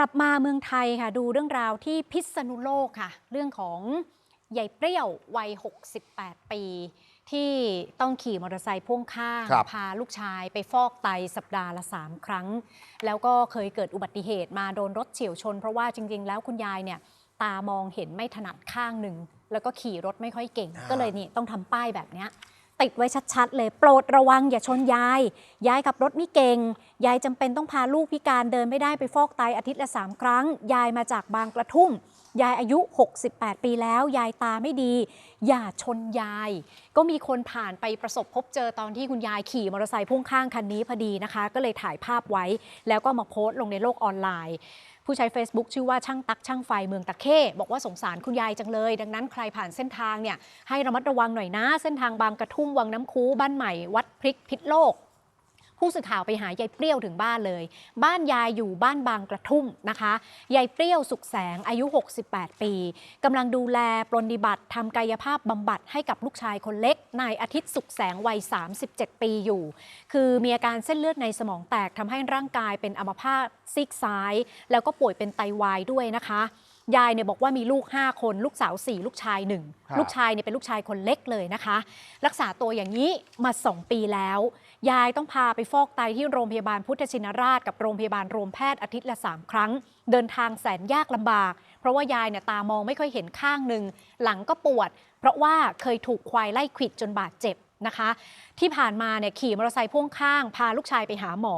กลับมาเมืองไทยค่ะดูเรื่องราวที่พิษณุโลกค่ะ เรื่องของยายเปรี้ยววัย 68 ปี ที่ต้องขี่มอเตอร์ไซค์พ่วงข้างครับพาลูกชายไปฟอกไตสัปดาห์ละ 3 ครั้ง แล้วก็เคยเกิดอุบัติเหตุมาโดนรถเฉียวชน เพราะว่าจริง ๆ แล้วคุณยายเนี่ยตามองเห็นไม่ถนัดข้างหนึ่ง แล้วก็ขี่รถไม่ค่อยเก่งอ่าก็เลยนี่ต้องทำป้ายแบบเนี้ย ติดไว้ชัดๆ เลย โปรดระวังอย่าชนยาย ยายขับรถไม่เก่ง ยายจำเป็นต้องพาลูกพิการเดินไม่ได้ไปฟอกไตอาทิตย์ละ 3 ครั้ง ยายมาจากบางกระทุ่ม ยายอายุ 68 ปีแล้ว ยายตาไม่ดี อย่าชนยาย ก็มีคนผ่านไปประสบพบเจอตอนที่คุณยายขี่มอเตอร์ไซค์พ่วงข้างคันนี้พอดีนะคะ ก็เลยถ่ายภาพไว้ แล้วก็มาโพสต์ลงในโลกออนไลน์ ผู้ใช้ Facebook ชื่อว่าช่างตักช่างไฟเมืองตะเข้บอกว่าสงสารคุณยายจังเลย ดังนั้นใครผ่านเส้นทางเนี่ยให้ระมัดระวังหน่อยนะ เส้นทางบางกระทุ่มวังน้ำคูบ้านใหม่วัดพริกพิษโลก ผู้สื่อข่าวไปหายายเปรี้ยวถึงบ้านเลย บ้านยายอยู่บ้านบางกระทุ่มนะคะยายเปรี้ยวสุขแสงอายุ 68 ปีกำลังดูแลปรนนิบัติทำกายภาพบำบัดให้กับลูกชายคนเล็กนายอาทิตย์สุขแสงวัย 37 ปีอยู่ คือมีอาการเส้นเลือดในสมองแตกทำให้ร่างกายเป็นอัมพาตซีกซ้าย แล้วก็ป่วยเป็นไตวายด้วยนะคะ ยายเนี่ยบอกว่ามีลูก 5 คน ลูกสาว 4 ลูกชายครับ1ลูกชายเนี่ยเป็นลูกชายคนเล็กเลยนะคะ รักษาตัวอย่างนี้มา 2 ปีแล้ว ยายต้องพาไปฟอกไตที่โรงพยาบาลพุทธชินราช กับโรงพยาบาลรวมแพทย์อาทิตย์ละ 3 ครั้ง เดินทางแสนยากลำบาก เพราะว่ายายเนี่ยตามองไม่ค่อยเห็นข้างหนึ่งหลังก็ปวด เพราะว่าเคยถูกควายไล่ขวิดจนบาดเจ็บนะคะ ที่ผ่านมาเนี่ยขี่มอเตอร์ไซค์พ่วงข้าง พาลูกชายไปหาหมอ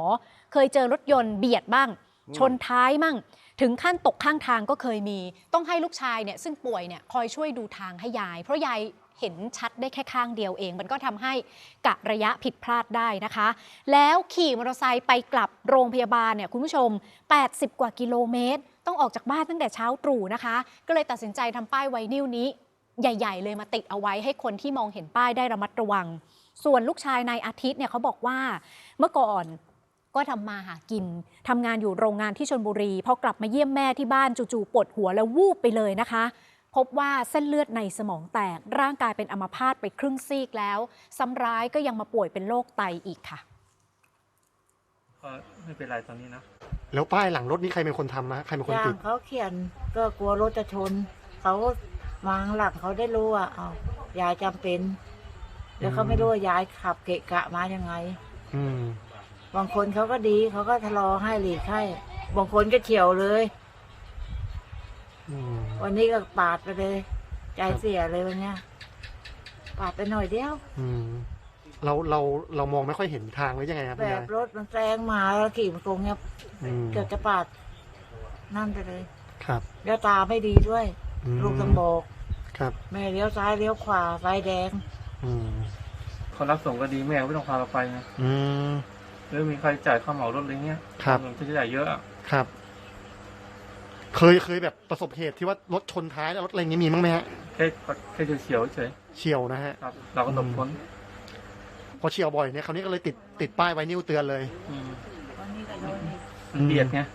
เคยเจอรถยนต์เบียดบ้าง ชนท้ายมั่ง ถึงขั้นตกข้างทางก็เคยมี ต้องให้ลูกชายเนี่ยซึ่งป่วยเนี่ยคอยช่วยดูทางให้ยาย เพราะยายเห็นชัดได้แค่ข้างเดียวเอง มันก็ทำให้กะระยะผิดพลาดได้นะคะ แล้วขี่มอเตอร์ไซค์ไปกลับโรงพยาบาลเนี่ยคุณผู้ชม 80 กว่ากิโลเมตร ต้องออกจากบ้านตั้งแต่เช้าตรู่นะคะ ก็เลยตัดสินใจทำป้ายไวนิลนี้ ใหญ่ ๆ เลยมาติดเอาไว้ให้คนที่มองเห็นป้ายได้ระมัดระวัง ส่วนลูกชายนายอาทิตย์เนี่ยเขาบอกว่าเมื่อก่อน ก็ทำมาหากินทำงานอยู่โรงงานที่ชนบุรีพอกลับมาเยี่ยมแม่ที่บ้านจู่ๆปวดหัวแล้ววูบไปเลยนะคะ พบว่าเส้นเลือดในสมองแตก ร่างกายเป็นอัมพาตไปครึ่งซีกแล้วซ้ำร้ายก็ยังมาป่วยเป็นโรคไตอีกค่ะก็ไม่เป็นไรตอนนี้นะแล้วป้ายหลังรถนี่ใครเป็นคนทำนะใครเป็นคนจ้าติงดเขาเขียนก็กลัวรถจะชนเขาวางหลังเขาได้รู้ว่าเอายายจำเป็น แล้วเขาไม่รู้ว่ายายขับเกะกะมายังไง อืม บางคนเขาก็ดีเขาก็ทะลอให้หลีกให้บางคนก็เฉียวเลย อืมวันนี้ก็ปาดไปเลย ใจเสียเลยวันเนี้ยปาดไปหน่อยเดียว อืมเราเราเรามองไม่ค่อยเห็นทางหรือยังไงครับแบคุณยาบยรถมันแซงมาแล้วขี่มาตรงเนี้ยอืมเกือบจะปาด นั่นไปเลย ครับแล้วตาไม่ดีด้วย อืมลูกต้องบอก ครับแม่เลี้ยวซ้ายเลี้ยวขวาไฟแดง อืมคนรับส่งก็ดีแม่ไม่ต้องพาเราไปไงอืม หรือมีใครจ่ายค่าเหมารถอะไรเงี้ยครับ เงินค่าใช้จ่ายเยอะอะครับ เคยเคยแบบประสบเหตุที่ว่ารถชนท้ายแล้วรถอะไรอย่างงี้มีมั้งไหมฮะแค่แค่เฉียวๆเฉยเฉียวนะฮะ ครับ เราก็หลบพ้นพอเฉียวบ่อยเนี่ยคราวนี้ก็เลยติดติดป้ายไวนิวเตือนเลย อืมวันนี้ก็โดนอีกมันเบียดไงครับ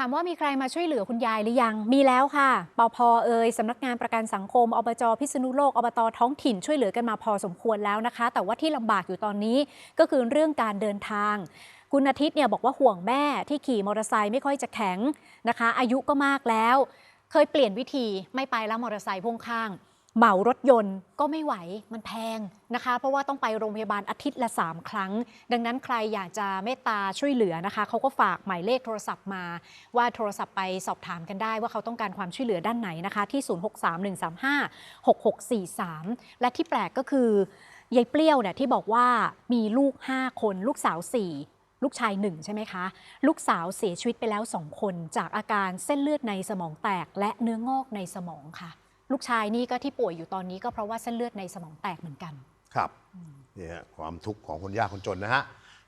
ถามว่ามีใครมาช่วยเหลือคุณยายหรือยัง มีแล้วค่ะปพอเอ่ยสำนักงานประกันสังคม อบจพิษณุโลก อบตท้องถิ่นช่วยเหลือกันมาพอสมควรแล้วนะคะ แต่ว่าที่ลำบากอยู่ตอนนี้ก็คือเรื่องการเดินทาง คุณอาทิตย์เนี่ยบอกว่าห่วงแม่ที่ขี่มอเตอร์ไซค์ไม่ค่อยจะแข็งนะคะ อายุก็มากแล้ว เคยเปลี่ยนวิธีไม่ไปแล้วมอเตอร์ไซค์พ่วงข้าง เหมารถยนต์ก็ไม่ไหวมันแพงนะคะ เพราะว่าต้องไปโรงพยาบาลอาทิตย์ละ 3 ครั้ง ดังนั้นใครอยากจะเมตตาช่วยเหลือนะคะเขาก็ฝากหมายเลขโทรศัพท์มา ว่าโทรศัพท์ไปสอบถามกันได้ว่าเขาต้องการความช่วยเหลือด้านไหนนะคะ ที่ 0631356643 และที่แปลกก็คือยายเปรี้ยวเนี่ยที่บอกว่ามีลูก 5 คนลูกสาว 4ลูกชาย1ใช่ไหมคะ ลูกสาวเสียชีวิตไปแล้ว2คน จากอาการเส้นเลือดในสมองแตกและเนื้องอกในสมองค่ะ ลูกชายนี่ก็ที่ป่วยอยู่ตอนนี้ก็เพราะว่าเส้นเลือดในสมองแตกเหมือนกัน ครับเนี่ยความทุกข์ของคนยากคนจนนะฮะ